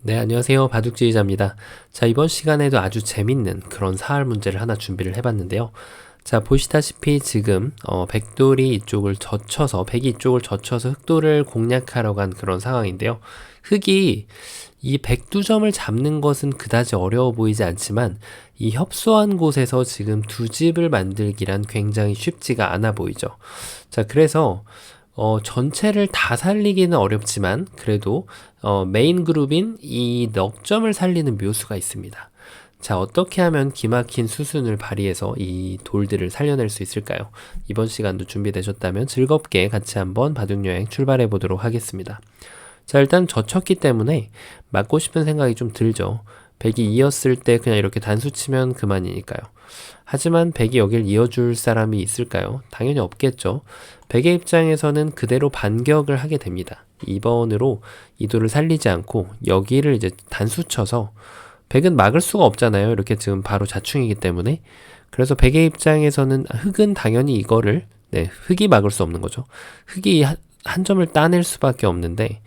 네, 안녕하세요. 바둑지휘자입니다. 자, 이번 시간에도 아주 재밌는 그런 사활 문제를 하나 준비를 해봤는데요. 자, 보시다시피 지금, 어, 백돌이 이쪽을 젖혀서, 백이 이쪽을 젖혀서 흑돌을 공략하러 간 그런 상황인데요. 흑이 이 백두점을 잡는 것은 그다지 어려워 보이지 않지만, 이 협소한 곳에서 지금 두 집을 만들기란 굉장히 쉽지가 않아 보이죠. 자, 그래서, 어, 전체를 다 살리기는 어렵지만 그래도 어, 메인 그룹인 이 넉점을 살리는 묘수가 있습니다. 자, 어떻게 하면 기막힌 수순을 발휘해서 이 돌들을 살려낼 수 있을까요? 이번 시간도 준비되셨다면 즐겁게 같이 한번 바둑여행 출발해 보도록 하겠습니다. 자, 일단 젖혔기 때문에 맞고 싶은 생각이 좀 들죠. 백이 이었을 때 그냥 이렇게 단수 치면 그만이니까요. 하지만 백이 여길 이어줄 사람이 있을까요? 당연히 없겠죠. 백의 입장에서는 그대로 반격을 하게 됩니다. 2번으로 이도를 살리지 않고 여기를 이제 단수 쳐서 백은 막을 수가 없잖아요. 이렇게 지금 바로 자충이기 때문에. 그래서 백의 입장에서는 흑은 당연히 이거를 네, 흑이 막을 수 없는 거죠. 흑이 한 점을 따낼 수밖에 없는데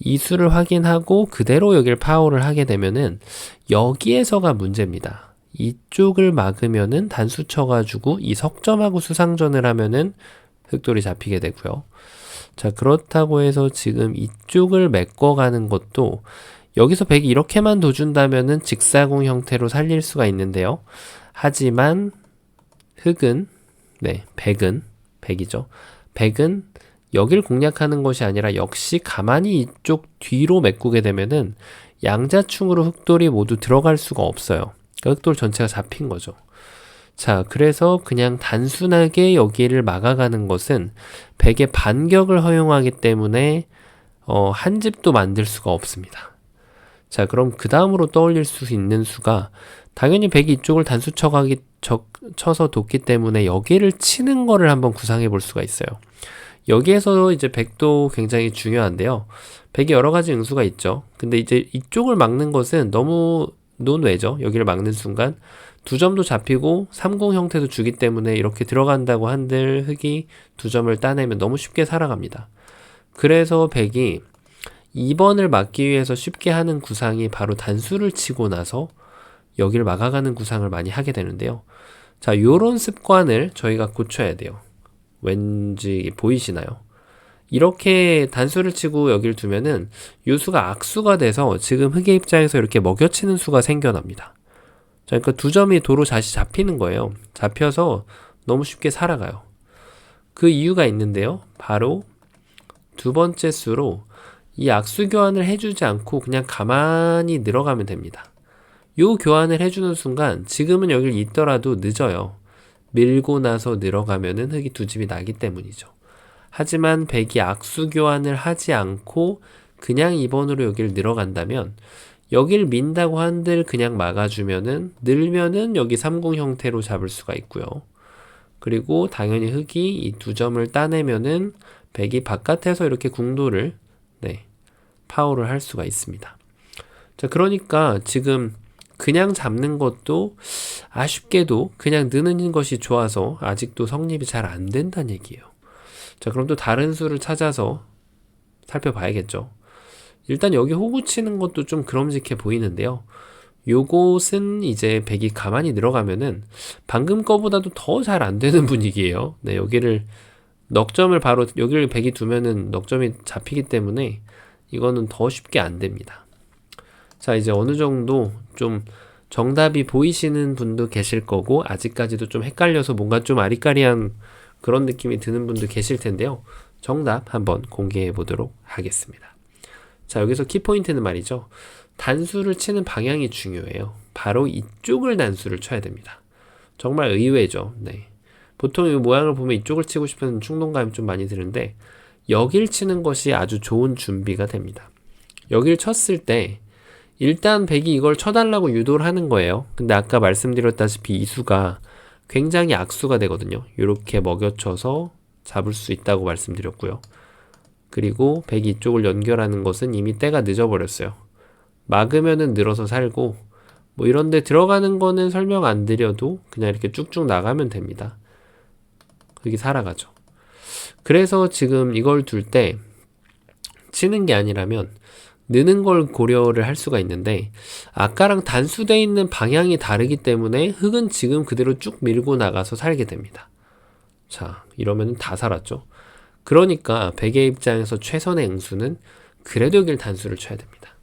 이 수를 확인하고 그대로 여기를 파워를 하게 되면은 여기에서가 문제입니다. 이쪽을 막으면은 단수 쳐가지고 이 석점하고 수상전을 하면은 흑돌이 잡히게 되고요. 자, 그렇다고 해서 지금 이쪽을 메꿔가는 것도 여기서 100이 이렇게만 둬준다면은 직사공 형태로 살릴 수가 있는데요. 하지만 흑은, 네, 100은, 100이죠. 100은 여길 공략하는 것이 아니라 역시 가만히 이쪽 뒤로 메꾸게 되면은 양자충으로 흑돌이 모두 들어갈 수가 없어요. 그러니까 흑돌 전체가 잡힌 거죠. 자, 그래서 그냥 단순하게 여기를 막아가는 것은 백의 반격을 허용하기 때문에 어, 한 집도 만들 수가 없습니다. 자, 그럼 그 다음으로 떠올릴 수 있는 수가 당연히 백이 이쪽을 단수 쳐가기 적, 쳐서 뒀기 때문에 여기를 치는 거를 한번 구상해 볼 수가 있어요. 여기에서 이제 백도 굉장히 중요한데요. 백이 여러 가지 응수가 있죠. 근데 이제 이쪽을 막는 것은 너무 논외죠. 여기를 막는 순간 두 점도 잡히고 30 형태도 주기 때문에 이렇게 들어간다고 한들 흑이 두 점을 따내면 너무 쉽게 살아갑니다. 그래서 백이 2번을 막기 위해서 쉽게 하는 구상이 바로 단수를 치고 나서 여기를 막아가는 구상을 많이 하게 되는데요. 자, 요런 습관을 저희가 고쳐야 돼요. 왠지 보이시나요? 이렇게 단수를 치고 여기를 두면은 요수가 악수가 돼서 지금 흑의 입장에서 이렇게 먹여치는 수가 생겨납니다. 그러니까 두 점이 도로 다시 잡히는 거예요. 잡혀서 너무 쉽게 살아가요. 그 이유가 있는데요. 바로 두 번째 수로 이 악수 교환을 해주지 않고 그냥 가만히 늘어가면 됩니다. 요 교환을 해주는 순간 지금은 여길 있더라도 늦어요. 밀고 나서 늘어가면은 흙이 두 집이 나기 때문이죠. 하지만 백이 악수 교환을 하지 않고 그냥 2번으로 여기를 늘어간다면 여길 민다고 한들 그냥 막아주면은 늘면은 여기 30 형태로 잡을 수가 있고요. 그리고 당연히 흑이 이 두 점을 따내면은 백이 바깥에서 이렇게 궁도를 네, 파워를 할 수가 있습니다. 자, 그러니까 지금 그냥 잡는 것도 아쉽게도 그냥 느는 것이 좋아서 아직도 성립이 잘 안 된다는 얘기예요. 자, 그럼 또 다른 수를 찾아서 살펴봐야겠죠. 일단 여기 호구 치는 것도 좀 그럼직해 보이는데요. 요것은 이제 백이 가만히 들어가면은 방금 거보다도 더 잘 안 되는 분위기예요. 네, 여기를 넉점을 바로 여기를 백이 두면은 넉점이 잡히기 때문에 이거는 더 쉽게 안 됩니다. 자, 이제 어느 정도 좀 정답이 보이시는 분도 계실 거고 아직까지도 좀 헷갈려서 뭔가 좀 아리까리한 그런 느낌이 드는 분도 계실 텐데요. 정답 한번 공개해 보도록 하겠습니다. 자, 여기서 키포인트는 말이죠. 단수를 치는 방향이 중요해요. 바로 이쪽을 단수를 쳐야 됩니다. 정말 의외죠. 네. 보통 이 모양을 보면 이쪽을 치고 싶은 충동감이 좀 많이 드는데 여길 치는 것이 아주 좋은 준비가 됩니다. 여길 쳤을 때 일단 백이 이걸 쳐달라고 유도를 하는 거예요. 근데 아까 말씀드렸다시피 이 수가 굉장히 악수가 되거든요. 이렇게 먹여쳐서 잡을 수 있다고 말씀드렸고요. 그리고 백이 이쪽을 연결하는 것은 이미 때가 늦어버렸어요. 막으면은 늘어서 살고 뭐 이런데 들어가는 거는 설명 안 드려도 그냥 이렇게 쭉쭉 나가면 됩니다. 그게 살아가죠. 그래서 지금 이걸 둘 때 치는 게 아니라면 느는 걸 고려를 할 수가 있는데 아까랑 단수돼 있는 방향이 다르기 때문에 흙은 지금 그대로 쭉 밀고 나가서 살게 됩니다. 자, 이러면 다 살았죠. 그러니까 백의 입장에서 최선의 응수는 그래도 여기를 단수를 쳐야 됩니다.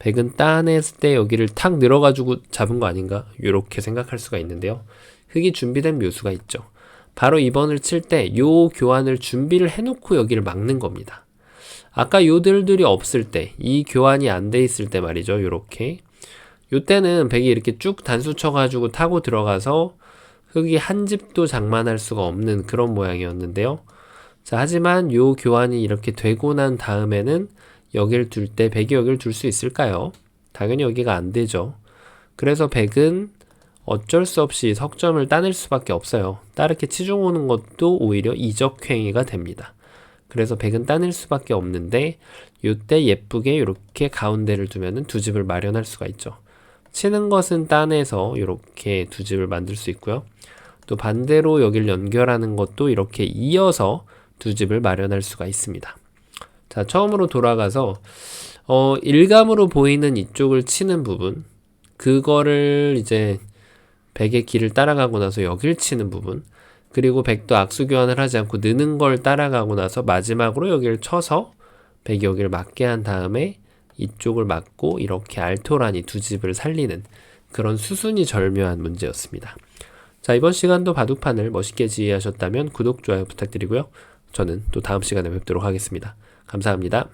백은 따냈을 때 여기를 탁 늘어가지고 잡은 거 아닌가? 이렇게 생각할 수가 있는데요. 흙이 준비된 묘수가 있죠. 바로 2번을 칠 때 요 교환을 준비를 해놓고 여기를 막는 겁니다. 아까 요들들이 없을 때, 이 교환이 안 돼 있을 때 말이죠. 요렇게. 요때는 백이 이렇게 쭉 단수 쳐가지고 타고 들어가서 흙이 한 집도 장만할 수가 없는 그런 모양이었는데요. 자, 하지만 요 교환이 이렇게 되고 난 다음에는 여기를 둘때 백이 여기를 둘수 있을까요? 당연히 여기가 안 되죠. 그래서 백은 어쩔 수 없이 석점을 따낼 수밖에 없어요. 따르게 치중 오는 것도 오히려 이적행위가 됩니다. 그래서 백은 따낼 수밖에 없는데 요때 예쁘게 이렇게 가운데를 두면은 두 집을 마련할 수가 있죠. 치는 것은 따내서 이렇게 두 집을 만들 수 있고요. 또 반대로 여길 연결하는 것도 이렇게 이어서 두 집을 마련할 수가 있습니다. 자, 처음으로 돌아가서 어, 일감으로 보이는 이쪽을 치는 부분 그거를 이제 백의 길을 따라가고 나서 여길 치는 부분 그리고 백도 악수 교환을 하지 않고 느는 걸 따라가고 나서 마지막으로 여기를 쳐서 백이 여기를 맞게 한 다음에 이쪽을 맞고 이렇게 알토란이 두 집을 살리는 그런 수순이 절묘한 문제였습니다. 자, 이번 시간도 바둑판을 멋있게 지휘하셨다면 구독, 좋아요 부탁드리고요. 저는 또 다음 시간에 뵙도록 하겠습니다. 감사합니다.